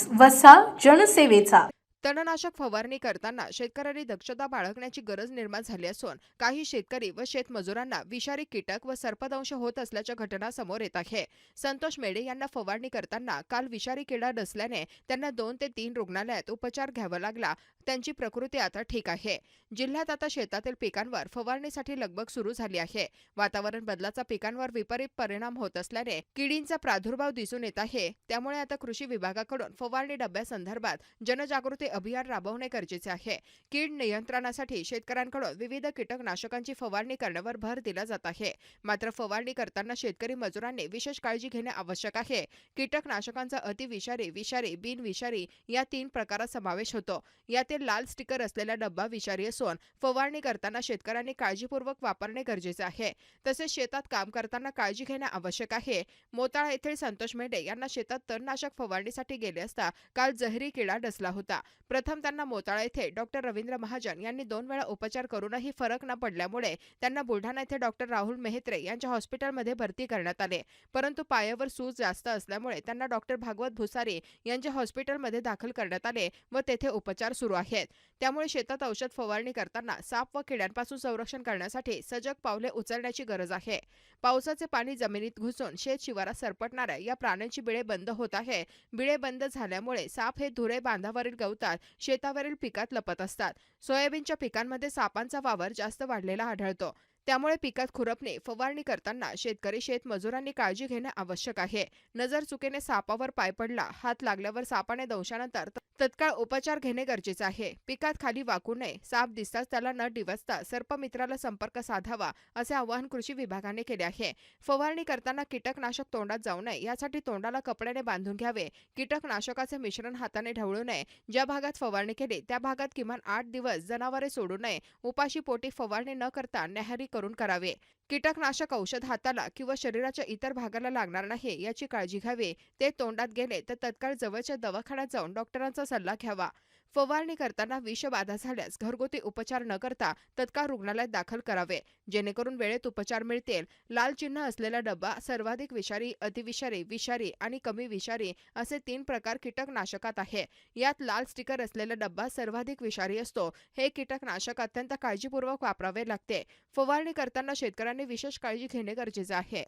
News वसा जनसेवेचा. तणनाशक फवारणी करताना शेतकऱ्यांनी दक्षता बाळगण्याची गरज निर्माण झाली असून काही शेतकरी व शेतमजुरांना विषारी कीटक व सर्पदंश होत असल्याच्या घटना समोर येत आहे. संतोष मेडे यांना फवारणी करताना काल विषारी किडा डसल्याने त्यांना दोन ते तीन रुग्णालयात उपचार घ्यावा लागला. त्यांची प्रकृती आता ठीक आहे. जिल्ह्यात आता शेतातील पिकांवर फवारणीसाठी लगबग सुरू झाली आहे. वातावरण बदलाचा पिकांवर विपरीत परिणाम होत असल्याने किडींचा प्रादुर्भाव दिसून येत आहे. त्यामुळे आता कृषी विभागाकडून फवारणी डब्यासंदर्भात जनजागृती अभियान राबवणे गरजेचे आहे. कीड नियंत्रणासाठी शेतकऱ्यांकडून विविध कीटकनाशकांची फवारणी करण्यावर भर दिला जात आहे. मात्र फवारणी करताना शेतकरी मजुरांनी विशेष काळजी घेणे आवश्यक आहे. कीटकनाशकांचा अतिविषारी विषारी बिनविषारी या तीन प्रकारात समावेश होतो. यातील लाल स्टिकर असलेला डब्बा विषारी असून फवारणी करताना शेतकऱ्यांनी काळजीपूर्वक वापरणे गरजेचे आहे. तसेच शेतात काम करताना काळजी घेणे आवश्यक आहे. मोताळा येथील संतोष मेंढे यांना शेतात तणनाशक फवारणीसाठी गेले असता काल जहरी किडा डसला होता. प्रथम त्यांना मोताळा येथे डॉक्टर रवींद्र महाजन यांनी दोन वेळा उपचार करूनही फरक न पडल्यामुळे त्यांना बुलढाणा येथे डॉक्टर राहुल मेहत्रे यांच्या हॉस्पिटलमध्ये भरती करण्यात आले. परंतु पायावर सूज जास्त असल्यामुळे त्यांना डॉक्टर भागवत भुसारी यांच्या हॉस्पिटलमध्ये दाखल करण्यात आले व तेथे उपचार सुरू आहेत. त्यामुळे शेतात औषध फवारणी करताना साप व किड्यांपासून संरक्षण करण्यासाठी सजग पावले उचलण्याची गरज आहे. पावसाचे पाणी जमिनीत घुसून शेत शिवारात सरपटणाऱ्या या प्राण्यांची बिळे बंद होत आहे. बिळे बंद झाल्यामुळे साप हे धुरे बांधावरील गवतात शेतावरील पिकात लपत असतात. सोयाबीनच्या पिकांमध्ये सापांचा वावर जास्त वाढलेला आढळतो. त्यामुळे पिकात खुरपणे फवारणी करताना शेतकरी शेतमजुरांनी काळजी घेणे आवश्यक आहे. नजर चुकीने सापावर पाय पडला हात लागल्यावर सापाने दंशानंतर तत्काळ उपचार घेणे गरजेचे आहे. पिकात खाली वाकू नये साप दिसताच त्याला न डिवसता सर्पमित्राला संपर्क साधावा असे आवाहन कृषी विभागाने केले आहे. फवारणी करताना कीटकनाशक तोंडात जाऊ नये यासाठी तोंडाला कपड्याने बांधून घ्यावे. कीटकनाशकाचे मिश्रण हाताने ढवळू नये. ज्या भागात फवारणी केली त्या भागात किमान आठ दिवस जनावरे सोडू नये. उपाशी पोटी फवारणी न करता न्याहारी करू करून करावे. कीटकनाशक औषध हाताला किंवा शरीराच्या इतर भागाला लागणार नाही याची काळजी घ्यावी. ते तोंडात गेले तर तत्काळ जवळच्या दवाखान्यात जाऊन डॉक्टरांचा सल्ला घ्यावा. फवारणी करताना विषबाधा झाल्यास घरगुती उपचार न करता तत्काळ रुग्णालयात दाखल करावे. जेणेकरून वेळेत उपचार मिळतील. लाल चिन्ह असलेला डब्बा सर्वाधिक विषारी अतिविषारी विषारी आणि कमी विषारी असे तीन प्रकार कीटकनाशकात आहे. यात लाल स्टिकर असलेला डब्बा सर्वाधिक विषारी असतो. हे कीटकनाशक अत्यंत काळजीपूर्वक वापरावे लागते. फवारणी करताना शेतकऱ्यांनी विशेष काळजी घेणे गरजेचे आहे.